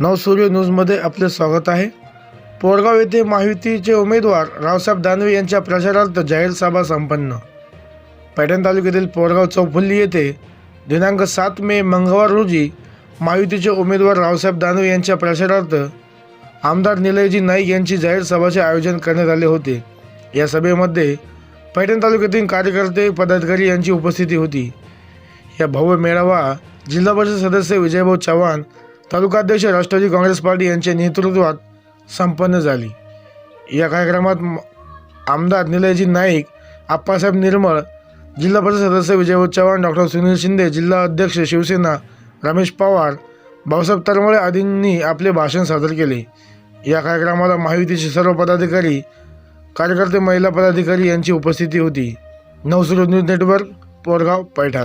नवसूर्य न्यूजमध्ये आपले स्वागत आहे. पोरगाव येथे महायुतीचे उमेदवार रावसाहेब दानवे यांच्या प्रचारार्थ जाहीर सभा संपन्न. पैठण तालुक्यातील पोरगाव चौफुल्ली येथे दिनांक सात मे मंगळवार रोजी महायुतीचे उमेदवार रावसाहेब दानवे यांच्या प्रचारार्थ आमदार निलयजी नाईक यांची जाहीर सभाचे आयोजन करण्यात आले होते. या सभेमध्ये पैठण तालुक्यातील कार्यकर्ते पदाधिकारी यांची उपस्थिती होती. या भव्य मेळावा जिल्हा परिषद सदस्य विजयभाऊ चव्हाण तालुकाध्यक्ष राष्ट्रवादी काँग्रेस पार्टी यांच्या नेतृत्वात संपन्न झाली. या कार्यक्रमात आमदार निलयजी नाईक आप्पासाहेब निर्मळ जिल्हा परिषद सदस्य विजय चव्हाण डॉक्टर सुनील शिंदे जिल्हा अध्यक्ष शिवसेना रमेश पवार भाऊसाहेब तरमळे आदींनी आपले भाषण सादर केले. या कार्यक्रमाला महायुतीचे सर्व पदाधिकारी कार्यकर्ते महिला पदाधिकारी यांची उपस्थिती होती. नवसुरू न्यूज नेटवर्क पोरगाव पैठण.